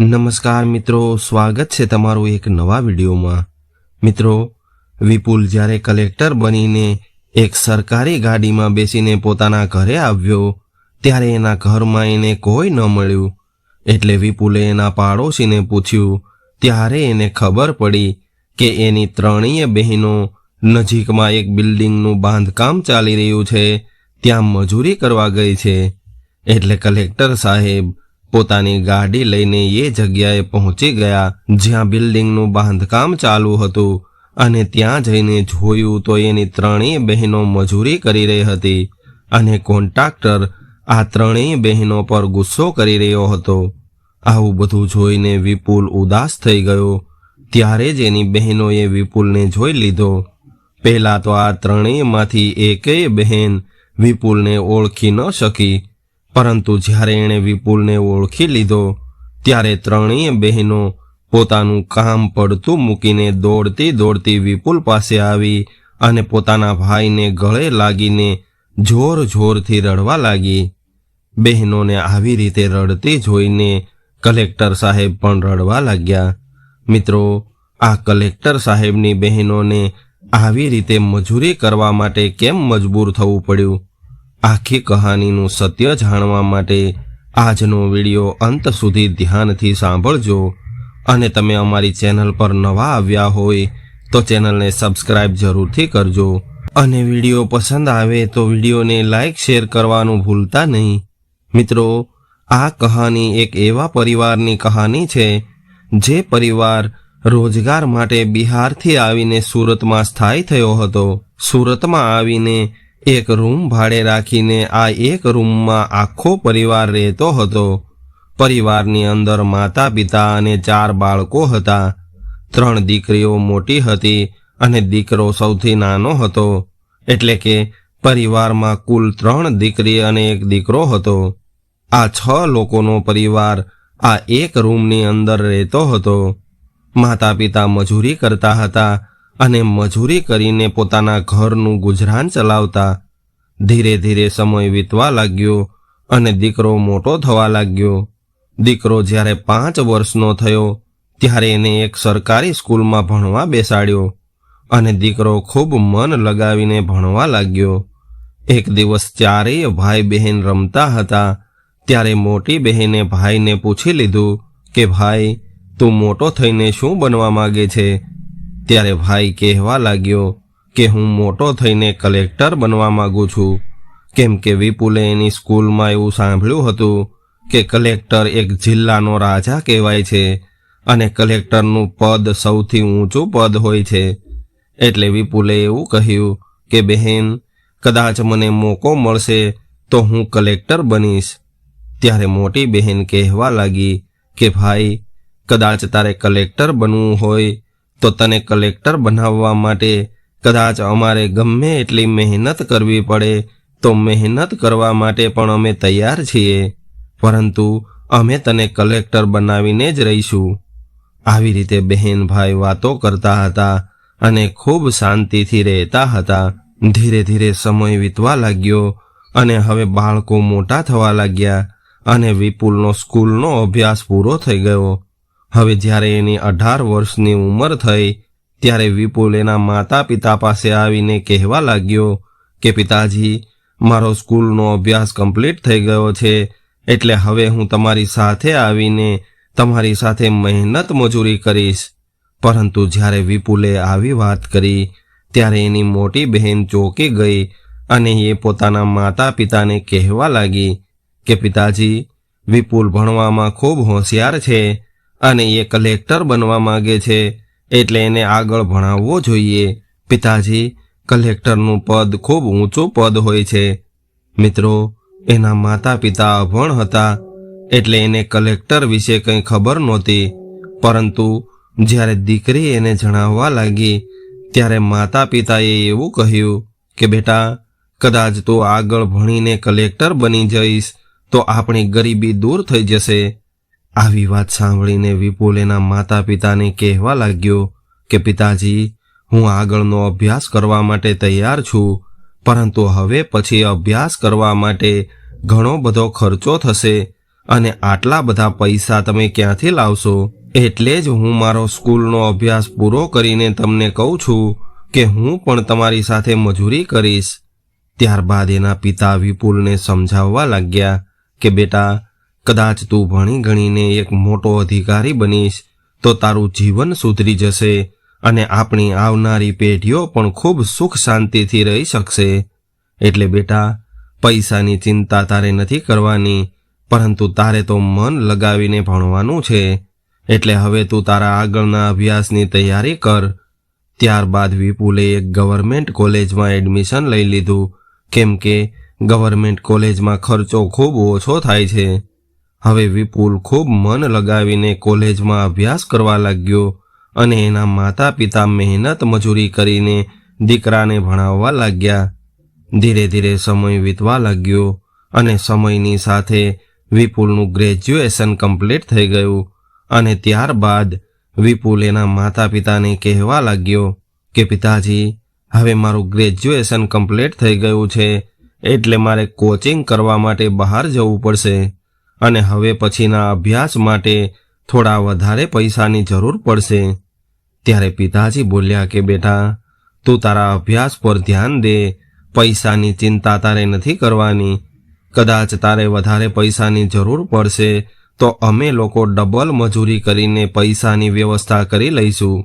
નમસ્કાર મિત્રો, સ્વાગત છે તમારું એક નવા વિડીયોમાં. મિત્રો, વિપુલ જ્યારે કલેક્ટર બનીને એક સરકારી ગાડીમાં બેસીને પોતાના ઘરે આવ્યો, ત્યારે એના ઘરમાં એને કોઈ ન મળ્યું. એટલે વિપુલે એના પાડોશીને પૂછ્યું, ત્યારે એને ખબર પડી કે એની ત્રણેય બહેનો નજીકમાં એક બિલ્ડિંગનું બાંધકામ ચાલી રહ્યું છે, ત્યાં મજૂરી કરવા ગઈ છે. એટલે કલેક્ટર સાહેબ પોતાની ગાડી લઈને એ જગ્યાએ પહોંચી ગયા જ્યાં બિલ્ડિંગનું બાંધકામ ચાલુ હતું અને ત્યાં જઈને જોયું તો એની ત્રણેય બહેનો મજૂરી કરી રહી હતી અને કોન્ટ્રાક્ટર આ ત્રણેય બહેનો પર ગુસ્સો કરી રહ્યો હતો. આવું બધું જોઈને વિપુલ ઉદાસ થઈ ગયો. ત્યારે જ એની બહેનોએ વિપુલને જોઈ લીધો. પહેલાં તો આ ત્રણેયમાંથી એકેય બહેન વિપુલને ઓળખી ન શકી. પરંતુ જ્યારે એણે વિપુલને ઓળખી લીધો, ત્યારે ત્રણેય બહેનો પોતાનું કામ પડતું મૂકીને દોડતી દોડતી વિપુલ પાસે આવી અને પોતાના ભાઈને ગળે લાગીને જોર જોરથી રડવા લાગી. બહેનોને આવી રીતે રડતી જોઈને કલેક્ટર સાહેબ પણ રડવા લાગ્યા. મિત્રો, આ કલેક્ટર સાહેબની બહેનોને આવી રીતે મજૂરી કરવા માટે કેમ મજબૂર થવું પડ્યું? આખી કહાનીનું સત્ય જાણવા માટે આજનો વીડિયો અંત સુધી ધ્યાનથી સાંભળજો અને તમે અમારી ચેનલ પર નવા આવ્યા હોય તો ચેનલને સબસ્ક્રાઇબ જરૂરથી કરજો અને વીડિયો પસંદ આવે તો વિડીયોને લાઇક, શેર કરવાનું ભૂલતા નહીં. મિત્રો, આ કહાની એક એવા પરિવારની કહાની છે જે પરિવાર રોજગાર માટે બિહારથી આવીને સુરતમાં સ્થાયી થયો હતો. સુરતમાં આવીને એક રૂમ ભાડે રાખીને આ એક રૂમમાં આખો પરિવાર રહેતો હતો. પરિવારની અંદર માતા પિતા અને ચાર બાળકો હતા. ત્રણ દીકરીઓ મોટી હતી અને દીકરો સૌથી નાનો હતો. એટલે કે પરિવારમાં કુલ ત્રણ દીકરી અને એક દીકરો હતો. આ છ લોકોનો પરિવાર આ એક રૂમની અંદર રહેતો હતો. માતા પિતા મજૂરી કરતા હતા અને મજૂરી કરીને પોતાના ઘરનું ગુજરાન ચલાવતા. ધીરે ધીરે સમય વીતવા લાગ્યો અને દીકરો મોટો થવા લાગ્યો. દીકરો જ્યારે પાંચ વર્ષનો થયો, ત્યારે એને એક સરકારી સ્કૂલમાં ભણવા બેસાડ્યો અને દીકરો ખૂબ મન લગાવીને ભણવા લાગ્યો. એક દિવસ ચારેય ભાઈ બહેન રમતા હતા, ત્યારે મોટી બહેને ભાઈને પૂછી લીધું કે, ભાઈ, તું મોટો થઈને શું બનવા માગે છે? ત્યારે ભાઈ કહેવા લાગ્યો કે હું મોટો થઈને કલેક્ટર બનવા માગું છું. કેમ કે વિપુલે એની સ્કૂલમાં એવું સાંભળ્યું હતું કે કલેક્ટર એક જિલ્લાનો રાજા કહેવાય છે અને કલેક્ટરનું પદ સૌથી ઊંચું પદ હોય છે. એટલે વિપુલે એવું કહ્યું કે, બહેન, કદાચ મને મોકો મળશે તો હું કલેક્ટર બનીશ. ત્યારે મોટી બહેન કહેવા લાગી કે, ભાઈ, કદાચ તારે કલેક્ટર બનવું હોય તો તને કલેક્ટર બનાવવા માટે કદાચ અમારે ગમે એટલી મહેનત કરવી પડે, તો મહેનત કરવા માટે પણ અમે તૈયાર છીએ. પરંતુ અમે તને કલેક્ટર બનાવીને જ રહીશું. આવી રીતે બહેન ભાઈ વાતો કરતા હતા અને ખૂબ શાંતિથી રહેતા હતા. ધીરે ધીરે સમય વીતવા લાગ્યો અને હવે બાળકો મોટા થવા લાગ્યા અને વિપુલનો સ્કૂલનો અભ્યાસ પૂરો થઈ ગયો. હવે જ્યારે એની અઢાર વર્ષની ઉંમર થઈ, ત્યારે વિપુલ એના માતા પિતા પાસે આવીને કહેવા લાગ્યો કે, પિતાજી, મારો સ્કૂલનો અભ્યાસ કમ્પ્લીટ થઈ ગયો છે, એટલે હવે હું તમારી સાથે આવીને તમારી સાથે મહેનત મજૂરી કરીશ. પરંતુ જ્યારે વિપુલે આવી વાત કરી, ત્યારે એની મોટી બહેન ચોંકી ગઈ અને એ પોતાના માતા પિતાને કહેવા લાગી કે, પિતાજી, વિપુલ ભણવામાં ખૂબ હોશિયાર છે અને એ કલેક્ટર બનવા માગે છે, એટલે એને આગળ ભણાવવો જોઈએ. પિતાજી, કલેક્ટરનું પદ ખૂબ ઊંચું પદ હોય છે. મિત્રો, એના માતા પિતા અભણ હતા, એટલે એને કલેક્ટર વિશે કંઈ ખબર નહોતી. પરંતુ જ્યારે દીકરી એને જણાવવા લાગી, ત્યારે માતા પિતાએ એવું કહ્યું કે, બેટા, કદાચ તું આગળ ભણીને કલેક્ટર બની જઈશ, તો આપણી ગરીબી દૂર થઈ જશે. આવી વાત સાંભળીને વિપુલ એના માતા પિતાને કહેવા લાગ્યો કે, પિતાજી, હું આગળનો અભ્યાસ કરવા માટે તૈયાર છું, પરંતુ હવે પછી અભ્યાસ કરવા માટે ઘણો બધો ખર્ચો થશે અને આટલા બધા પૈસા તમે ક્યાંથી લાવશો? એટલે જ હું મારો સ્કૂલનો અભ્યાસ પૂરો કરીને તમને કહું છું કે, હું પણ તમારી સાથે મજૂરી કરીશ. ત્યારબાદ એના પિતા વિપુલને સમજાવવા લાગ્યા કે, બેટા કદાચ તું ભણી ગણીને એક મોટો અધિકારી બનીશ, તો તારું જીવન સુધરી જશે અને આપણી આવનારી પેઢીઓ પણ ખૂબ સુખ શાંતિથી રહી શકશે. એટલે બેટા, પૈસાની ચિંતા તારે નથી કરવાની, પરંતુ તારે તો મન લગાવીને ભણવાનું છે. એટલે હવે તું તારા આગળના અભ્યાસની તૈયારી કર. ત્યારબાદ વિપુલે એક ગવર્મેન્ટ કોલેજમાં એડમિશન લઈ લીધું. કેમ કે ગવર્મેન્ટ કોલેજમાં ખર્ચો ખૂબ ઓછો થાય છે. હવે વિપુલ ખૂબ મન લગાવીને કોલેજમાં અભ્યાસ કરવા લાગ્યો અને એના માતા પિતા મહેનત મજૂરી કરીને દીકરાને ભણાવવા લાગ્યા. ધીરે ધીરે સમય વીતવા લાગ્યો અને સમયની સાથે વિપુલનું ગ્રેજ્યુએશન કમ્પ્લીટ થઈ ગયું અને ત્યારબાદ વિપુલ એના માતા પિતાને કહેવા લાગ્યો કે, પિતાજી, હવે મારું ગ્રેજ્યુએશન કમ્પ્લીટ થઈ ગયું છે એટલે મારે કોચિંગ કરવા માટે બહાર જવું પડશે. અને હવે પછીના અભ્યાસ માટે થોડા વધારે પૈસાની જરૂર પડશે. ત્યારે પિતાજી બોલ્યા કે, બેટા, તું તારા અભ્યાસ પર ધ્યાન દે. પૈસાની ચિંતા તારે નથી કરવાની. કદાચ તારે વધારે પૈસાની જરૂર પડશે, તો અમે લોકો ડબલ મજૂરી કરીને પૈસાની વ્યવસ્થા કરી લઈશું.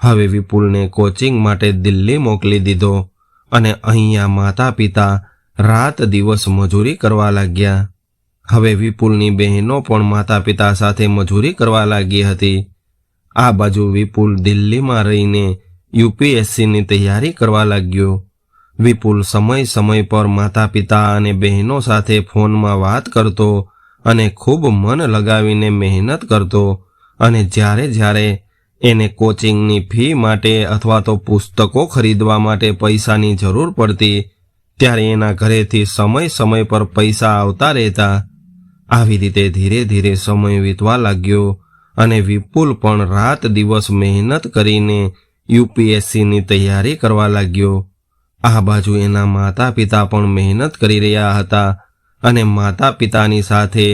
હવે વિપુલને કોચિંગ માટે દિલ્હી મોકલી દીધો અને અહીંયા માતા પિતા રાત દિવસ મજૂરી કરવા લાગ્યા. હવે વિપુલની બહેનો પણ માતા પિતા સાથે મજૂરી કરવા લાગી હતી. આ બાજુ વિપુલ દિલ્હીમાં રહીને યુપીએસસીની તૈયારી કરવા લાગ્યો. વિપુલ સમય સમય પર માતા પિતા અને બહેનો સાથે ફોનમાં વાત કરતો અને ખૂબ મન લગાવીને મહેનત કરતો અને જ્યારે જ્યારે એને કોચિંગની ફી માટે અથવા તો પુસ્તકો ખરીદવા માટે પૈસાની જરૂર પડતી, ત્યારે એના ઘરેથી સમય સમય પર પૈસા આવતા રહેતા. આવી રીતે ધીરે ધીરે સમય વીતવા લાગ્યો અને વિપુલ પણ રાત દિવસ મહેનત કરીને યુપીએસસીની તૈયારી કરવા લાગ્યો. આ બાજુ એના માતા પિતા પણ મહેનત કરી રહ્યા હતા અને માતા પિતાની સાથે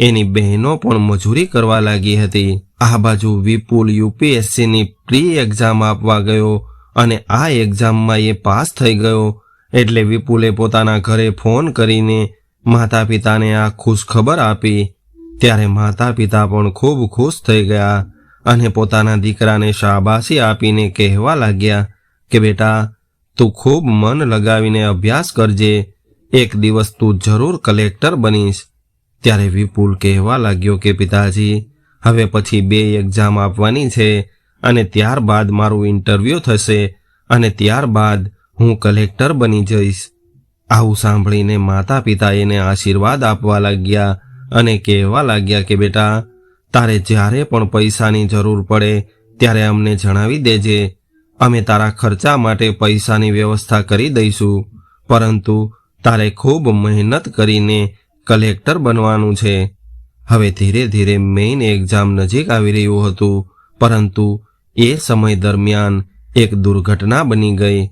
એની બહેનો પણ મજૂરી કરવા લાગી હતી. આ બાજુ વિપુલ યુપીએસસીની પ્રી એક્ઝામ આપવા ગયો અને આ એક્ઝામમાં એ પાસ થઈ ગયો એટલે વિપુલે પોતાના ઘરે ફોન કરીને માતા પિતાને આ ખુશ ખબર આપી. ત્યારે માતા પિતા પણ ખૂબ ખુશ થઈ ગયા અને પોતાના દીકરાને શાબાશી આપીને કહેવા લાગ્યા કે, બેટા, તું ખૂબ મન લગાવીને અભ્યાસ કરજે. એક દિવસ તું જરૂર કલેક્ટર બનીશ. ત્યારે વિપુલ કહેવા લાગ્યો કે, પિતાજી, હવે પછી બે એક્ઝામ આપવાની છે અને ત્યારબાદ મારું ઇન્ટરવ્યૂ થશે અને ત્યારબાદ હું કલેક્ટર બની જઈશ. આવું સાંભળીને માતા પિતા એને આશીર્વાદ આપવા લાગ્યા અને કહેવા લાગ્યા કે, બેટા, તારે જ્યારે પણ પૈસાની જરૂર પડે, ત્યારે અમને જણાવી દેજે. અમે તારા ખર્ચા માટે પૈસાની વ્યવસ્થા કરી દઈશું, પરંતુ તારે ખૂબ મહેનત કરીને કલેક્ટર બનવાનું છે. હવે ધીરે ધીરે મેઇન એક્ઝામ નજીક આવી રહ્યું હતું, પરંતુ એ સમય દરમિયાન એક દુર્ઘટના બની ગઈ.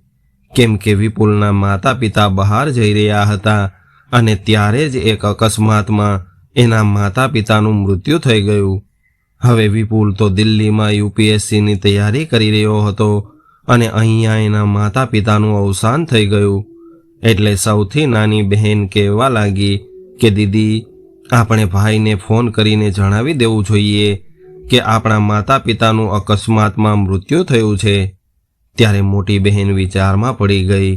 કેમ કે વિપુલના માતા પિતા બહાર જઈ રહ્યા હતા અને ત્યારે જ એક અકસ્માતમાં એના માતા પિતાનું મૃત્યુ થઈ ગયું. હવે વિપુલ તો દિલ્હીમાં યુપીએસસીની તૈયારી કરી રહ્યો હતો અને અહીંયા એના માતા પિતાનું અવસાન થઈ ગયું. એટલે સૌથી નાની બહેન કહેવા લાગી કે, દીદી, આપણે ભાઈને ફોન કરીને જણાવી દેવું જોઈએ કે આપણા માતા પિતાનું અકસ્માતમાં મૃત્યુ થયું છે. ત્યારે મોટી બહેન વિચારમાં પડી ગઈ.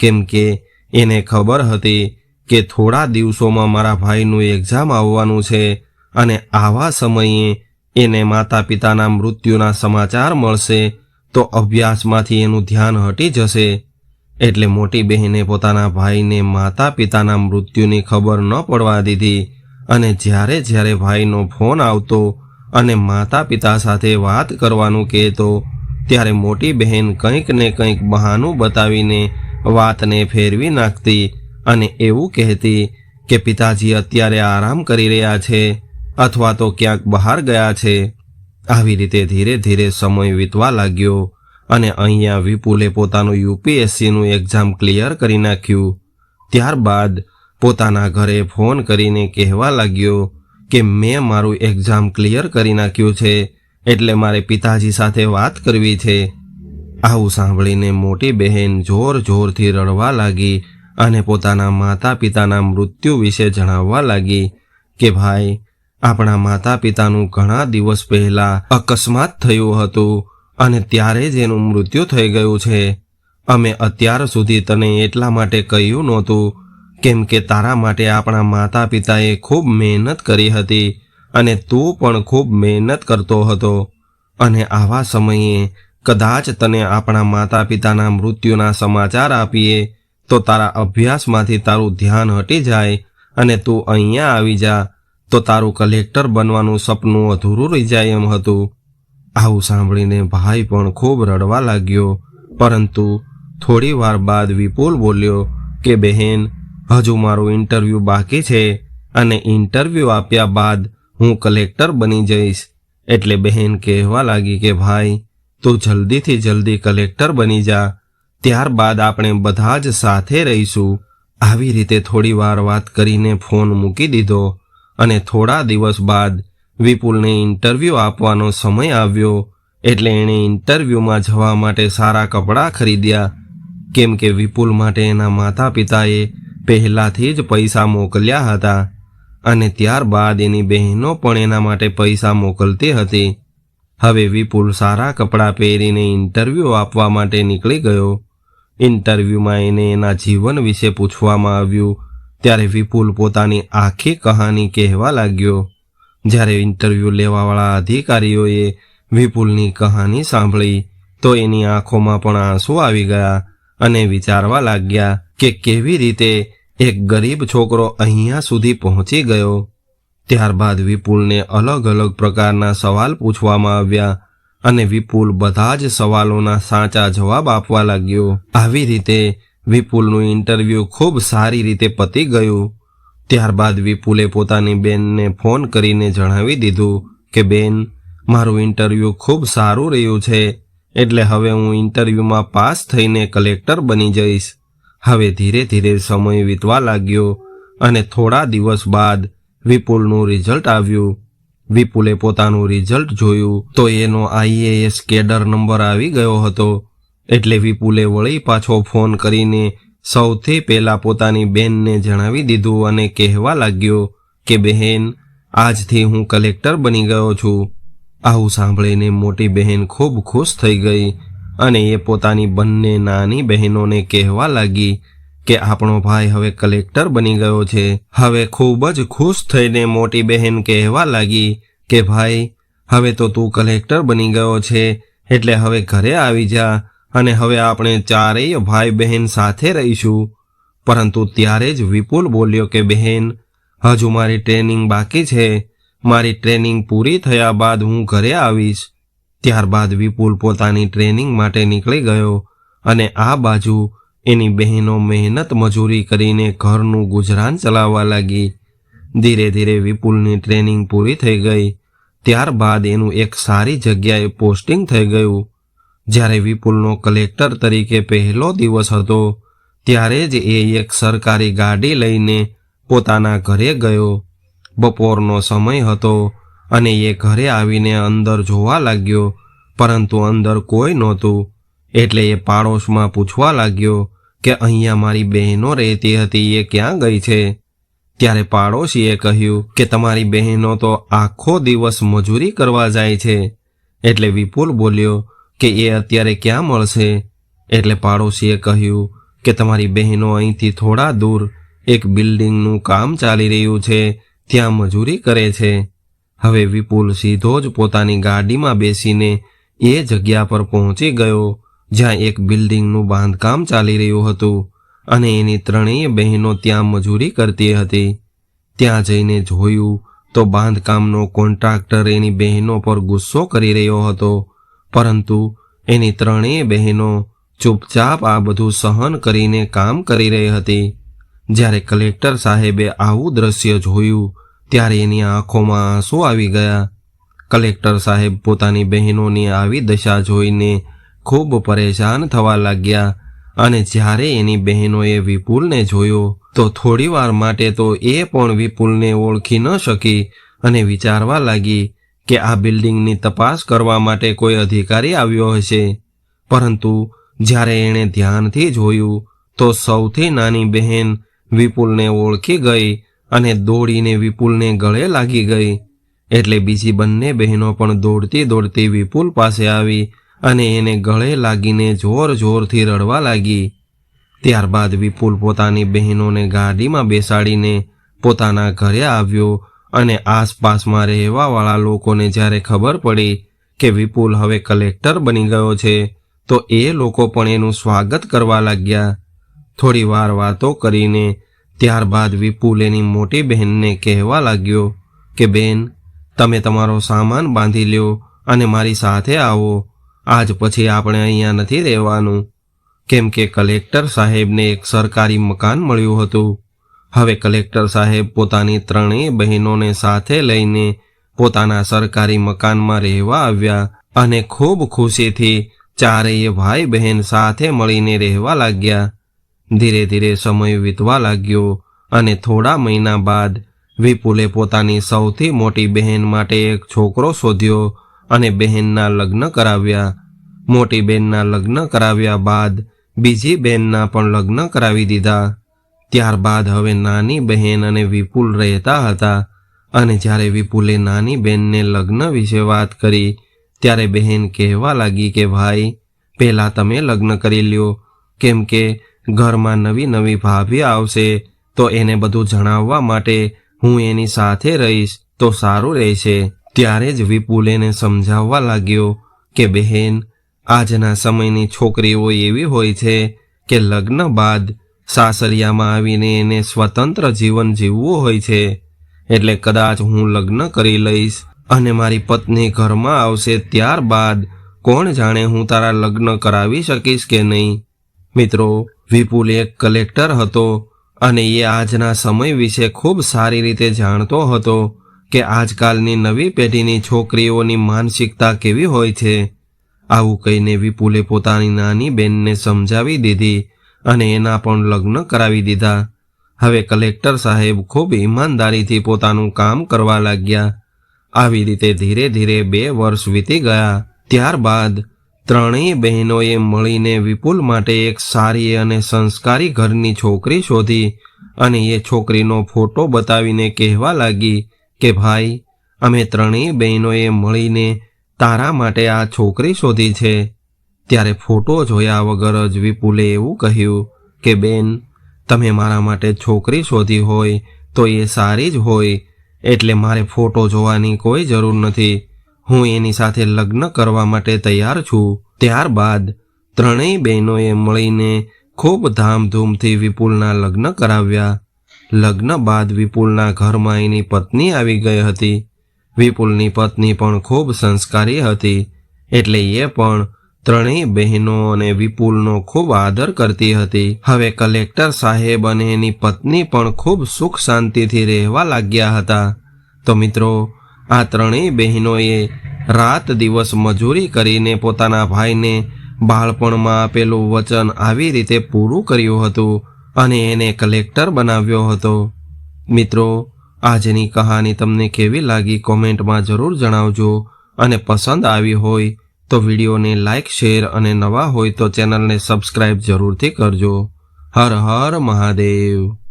કેમ કે એને ખબર હતી કે થોડા દિવસોમાં મારા ભાઈનું એક્ઝામ આવવાનું છે અને આવા સમયે એને માતા પિતાના મૃત્યુના સમાચાર મળશે તો અભ્યાસમાંથી એનું ધ્યાન હટી જશે. એટલે મોટી બહેને પોતાના ભાઈને માતા પિતાના મૃત્યુની ખબર ન પડવા દીધી અને જ્યારે જ્યારે ભાઈનો ફોન આવતો અને માતા પિતા સાથે વાત કરવાનું કહેતો ત્યારે મોટી બહેન કંઈક ને કંઈક બહાનું બતાવીને વાતને ફેરવી નાખતી અને એવું કહેતી કે પિતાજી અત્યારે આરામ કરી રહ્યા છે અથવા તો ક્યાંક બહાર ગયા છે. આવી રીતે ધીરે ધીરે સમય વીતવા લાગ્યો અને અહીંયા વિપુલે પોતાનું યુપીએસસીનું એક્ઝામ ક્લિયર કરી નાખ્યું. ત્યારબાદ પોતાના ઘરે ફોન કરીને કહેવા લાગ્યો કે, મેં મારું એક્ઝામ ક્લિયર કરી નાખ્યું છે. એટલે મારે પિતાજી સાથે વાત કરવી છે. આવું સાંભળીને મોટી બહેન જોર જોરથી રડવા લાગી અને પોતાના માતા પિતાના મૃત્યુ વિશે જણાવવા લાગી કે, ભાઈ, આપણા માતા પિતાનું ઘણા દિવસ પહેલા અકસ્માત થયું હતું અને ત્યારે જ એનું મૃત્યુ થઈ ગયું છે. અમે અત્યાર સુધી તને એટલા માટે કહ્યું નહોતું, કેમ કે તારા માટે આપણા માતા પિતાએ ખૂબ મહેનત કરી હતી અને તું પણ ખૂબ મહેનત કરતો હતો. અને આવા સમયે કદાચ તને આપણા માતા પિતાના મૃત્યુના સમાચાર આપીએ, તો તારા અભ્યાસમાંથી તારું ધ્યાન હટી જાય અને તું અહીંયા આવી જા, તો તારું કલેક્ટર બનવાનું સપનું અધૂરું રહી જાય એમ હતું. આવું સાંભળીને ભાઈ પણ ખૂબ રડવા લાગ્યો, પરંતુ થોડી વાર બાદ વિપુલ બોલ્યો કે, બહેન, હજુ મારું ઇન્ટરવ્યૂ બાકી છે અને ઇન્ટરવ્યૂ આપ્યા બાદ હું કલેક્ટર બની જઈશ. એટલે બહેન કહેવા લાગી કે, ભાઈ, તું જલ્દીથી જલ્દી કલેક્ટર બની જા. ત્યારબાદ આપણે બધા જ સાથે રહીશું. આવી રીતે થોડી વાર વાત કરીને ફોન મૂકી દીધો અને થોડા દિવસ બાદ વિપુલને ઇન્ટરવ્યૂ આપવાનો સમય આવ્યો. એટલે એણે ઇન્ટરવ્યૂમાં જવા માટે સારા કપડાં ખરીદ્યા. કેમ કે વિપુલ માટે એના માતા પિતાએ પહેલાથી જ પૈસા મોકલ્યા હતા. અને ત્યારબાદ એની બહેનો પણ એના માટે પૈસા મોકલતી હતી. હવે વિપુલ સારા કપડાં પહેરીને ઇન્ટરવ્યૂ આપવા માટે નીકળી ગયો. ઇન્ટરવ્યૂમાં એને એના જીવન વિશે પૂછવામાં આવ્યું. ત્યારે વિપુલ પોતાની આખી કહાની કહેવા લાગ્યો. જ્યારે ઇન્ટરવ્યૂ લેવાવાળા અધિકારીઓએ વિપુલની કહાની સાંભળી, તો એની આંખોમાં પણ આંસુ આવી ગયા અને વિચારવા લાગ્યા કે કેવી રીતે એક ગરીબ છોકરો અહીંયા સુધી પહોંચી ગયો. ત્યારબાદ વિપુલને અલગ અલગ પ્રકારના સવાલ પૂછવામાં આવ્યા અને વિપુલ બધા જ સવાલોના સાચા જવાબ આપવા લાગ્યો. આવી રીતે વિપુલનું ઇન્ટરવ્યૂ ખૂબ સારી રીતે પતી ગયું. ત્યારબાદ વિપુલે પોતાની બેનને ફોન કરીને જણાવી દીધું કે, બેન, મારું ઇન્ટરવ્યૂ ખૂબ સારું રહ્યું છે, એટલે હવે હું ઇન્ટરવ્યૂમાં પાસ થઈને કલેક્ટર બની જઈશ. હવે ધીરે ધીરે સમય વીતવા લાગ્યો અને થોડા દિવસ બાદ વિપુલનું રિઝલ્ટ આવ્યું. વિપુલે પોતાનું રિઝલ્ટ જોયું તો એનો આઈએએસ કેડર નંબર આવી ગયો હતો. એટલે વિપુલે વળી પાછો ફોન કરીને સૌથી પહેલાં પોતાની બેનને જણાવી દીધું અને કહેવા લાગ્યો કે, બહેન, આજથી હું કલેક્ટર બની ગયો છું. આવું સાંભળીને મોટી બહેન ખૂબ ખુશ થઈ ગઈ અને એ પોતાની બંને નાની બહેનોને કહેવા લાગી કે આપણો ભાઈ હવે કલેક્ટર બની ગયો છે. હવે ખૂબ જ ખુશ થઈને મોટી બહેન કહેવા લાગી કે ભાઈ, હવે તો તું કલેક્ટર બની ગયો છે, એટલે હવે ઘરે આવી જા અને હવે આપણે ચારેય ભાઈ બહેન સાથે રહીશું. પરંતુ ત્યારે જ વિપુલ બોલ્યો કે બહેન, હજુ મારી ટ્રેનિંગ બાકી છે. મારી ટ્રેનિંગ પૂરી થયા બાદ હું ઘરે આવીશ. ત્યારબાદ વિપુલ પોતાની ટ્રેનિંગ માટે નીકળી ગયો અને આ બાજુ એની બહેનો મહેનત મજૂરી કરીને ઘરનું ગુજરાન ચલાવવા લાગી. ધીરે ધીરે વિપુલની ટ્રેનિંગ પૂરી થઈ ગઈ. ત્યારબાદ એનું એક સારી જગ્યાએ પોસ્ટિંગ થઈ ગયું. જ્યારે વિપુલનો કલેક્ટર તરીકે પહેલો દિવસ હતો, ત્યારે જ એ એક સરકારી ગાડી લઈને પોતાના ઘરે ગયો. બપોરનો સમય હતો અને એ ઘરે આવીને અંદર જોવા લાગ્યો, પરંતુ અંદર કોઈ નહોતું. એટલે એ પાડોશમાં પૂછવા લાગ્યો કે અહીંયા મારી બહેનો રહેતી હતી, એ ક્યાં ગઈ છે? ત્યારે પાડોશીએ કહ્યું કે તમારી બહેનો તો આખો દિવસ મજૂરી કરવા જાય છે. એટલે વિપુલ બોલ્યો કે એ અત્યારે ક્યાં મળશે? એટલે પાડોશીએ કહ્યું કે તમારી બહેનો અહીંથી થોડા દૂર, એક બિલ્ડિંગનું કામ ચાલી રહ્યું છે, ત્યાં મજૂરી કરે છે. હવે વિપુલ સીધો જ પોતાની ગાડીમાં બેસીને એ જગ્યા પર પહોંચી ગયો, જ્યાં એક બિલ્ડિંગનું બાંધકામ ચાલી રહ્યું હતું અને એની ત્રણેય બહેનો ત્યાં મજૂરી કરતી હતી. ત્યાં જઈને જોયું તો બાંધકામનો કોન્ટ્રાક્ટર એની બહેનો પર ગુસ્સો કરી રહ્યો હતો, પરંતુ એની ત્રણેય બહેનો ચૂપચાપ આ બધું સહન કરીને કામ કરી રહી હતી. જ્યારે કલેક્ટર સાહેબે આવું દ્રશ્ય જોયું ત્યારે એની આંખોમાં આંસુ આવી ગયા? કલેક્ટર સાહેબ પોતાની બહેનોની આવી દશા જોઈને ખૂબ પરેશાન થવા લાગ્યા અને જ્યારે એની બહેનોએ વિપુલને જોયો, તો થોડીવાર માટે તો એ પણ વિપુલને ઓળખી ન શકી અને વિચારવા લાગી કે આ બિલ્ડિંગની તપાસ કરવા માટે કોઈ અધિકારી આવ્યો હશે. પરંતુ જ્યારે એણે ધ્યાનથી જોયું, તો સૌથી નાની બહેન વિપુલને ઓળખી ગઈ અને દોડીને વિપુલને ગળે લાગી ગઈ. એટલે બીજી બંને બહેનો પણ દોડતી દોડતી વિપુલ પાસે આવી અને એને ગળે લાગીને જોર જોરથી રડવા લાગી. ત્યારબાદ વિપુલ પોતાની બહેનોને ગાડીમાં બેસાડીને પોતાના ઘરે આવ્યો અને આસપાસમાં રહેવાવાળા લોકોને જ્યારે ખબર પડી કે વિપુલ હવે કલેક્ટર બની ગયો છે, તો એ લોકો પણ એનું સ્વાગત કરવા લાગ્યા. થોડી વાર વાતો કરીને ત્યારબાદ વિપુલ એની મોટી બહેનને કહેવા લાગ્યો કે, બેન, તમે તમારો સામાન બાંધી લ્યો અને મારી સાથે આવો. આજ પછી આપણે અહીંયા નથી રહેવાનું. કેમ કે કલેક્ટર સાહેબને એક સરકારી મકાન મળ્યું હતું. હવે કલેક્ટર સાહેબ પોતાની ત્રણેય બહેનોને સાથે લઈને પોતાના સરકારી મકાનમાં રહેવા આવ્યા અને ખૂબ ખુશીથી ચારેય ભાઈ બહેન સાથે મળીને રહેવા લાગ્યા. ધીરે ધીરે સમય વીતવા લાગ્યો અને થોડા મહિના બાદ વિપુલે પોતાની સૌથી મોટી બહેન માટે એક છોકરો શોધ્યો અને બહેનના લગ્ન કરાવ્યા. મોટી બહેનના લગ્ન કરાવ્યા બાદ બીજી બહેનના પણ લગ્ન કરાવી દીધા. ત્યારબાદ હવે નાની બહેન અને વિપુલ રહેતા હતા અને જ્યારે વિપુલે નાની બહેનને લગ્ન વિશે વાત કરી, ત્યારે બહેન કહેવા લાગી કે, ભાઈ, પહેલાં તમે લગ્ન કરી લ્યો. કેમ કે ઘરમાં નવી નવી ભાભી આવશે, તો એને બધું જણાવવા માટે હું એની સાથે રહીશ, તો સારું રહેશે. ત્યારે જ વિપુલ એને સમજાવવા લાગ્યો કે બહેન, આજના સમયની છોકરીઓ એવી હોય છે કે લગ્ન બાદ સાસરિયામાં આવીને એને સ્વતંત્ર જીવન જીવવું હોય છે. એટલે કદાચ હું લગ્ન કરી લઈશ અને મારી પત્ની ઘરમાં આવશે ત્યારબાદ કોણ જાણે હું તારા લગ્ન કરાવી શકીશ કે નહીં. મિત્રો વિપુલ એક કલેક્ટર હતો અને એ આજના સમય વિશે ખૂબ સારી રીતે જાણતો હતો કે આજકાલની નવી પેઢીની છોકરીઓની માનસિકતા કેવી હોય છે. આવું કહીને વિપુલે પોતાની નાની બેનને સમજાવી દીધી અને એના પણ લગ્ન કરાવી દીધા. હવે કલેક્ટર સાહેબ ખૂબ ઈમાનદારીથી પોતાનું કામ કરવા લાગ્યા. આવી રીતે ધીરે ધીરે બે વર્ષ વીતી ગયા. ત્યારબાદ ત્રણેય બહેનોએ મળીને વિપુલ માટે એક સારી અને સંસ્કારી ઘરની છોકરી શોધી અને એ છોકરીનો ફોટો બતાવીને કહેવા લાગી કે, ભાઈ, અમે ત્રણેય બહેનોએ મળીને તારા માટે આ છોકરી શોધી છે. ત્યારે ફોટો જોયા વગર જ વિપુલે એવું કહ્યું કે, બેન, તમે મારા માટે છોકરી શોધી હોય તો એ સારી જ હોય, એટલે મારે ફોટો જોવાની કોઈ જરૂર નથી. હું એની સાથે લગ્ન કરવા માટે તૈયાર છું. ત્યારબાદ ત્રણેય બહેનોએ મળીને ખૂબ ધામધૂમથી વિપુલના લગ્ન કરાવ્યા. લગ્ન બાદ વિપુલના ઘરમાં એની પત્ની આવી ગઈ હતી. વિપુલની પત્ની પણ ખૂબ સંસ્કારી હતી, એટલે એ પણ ત્રણેય બહેનો અને વિપુલનો ખૂબ આદર કરતી હતી. હવે કલેક્ટર સાહેબ અને એની પત્ની પણ ખૂબ સુખ શાંતિથી રહેવા લાગ્યા હતા. તો મિત્રો આ ત્રણેય બહેનોએ રાત દિવસ મજૂરી કરીને પોતાના ભાઈને બાળપણમાં આપેલું વચન આવી રીતે પૂરું કર્યું હતું અને એને કલેક્ટર બનાવ્યો હતો. મિત્રો, આજની કહાની તમને કેવી લાગી કોમેન્ટમાં જરૂર જણાવજો અને પસંદ આવી હોય તો વિડીયોને લાઇક શેર અને નવા હોય તો ચેનલને સબસ્ક્રાઇબ જરૂરથી કરજો. હર હર મહાદેવ.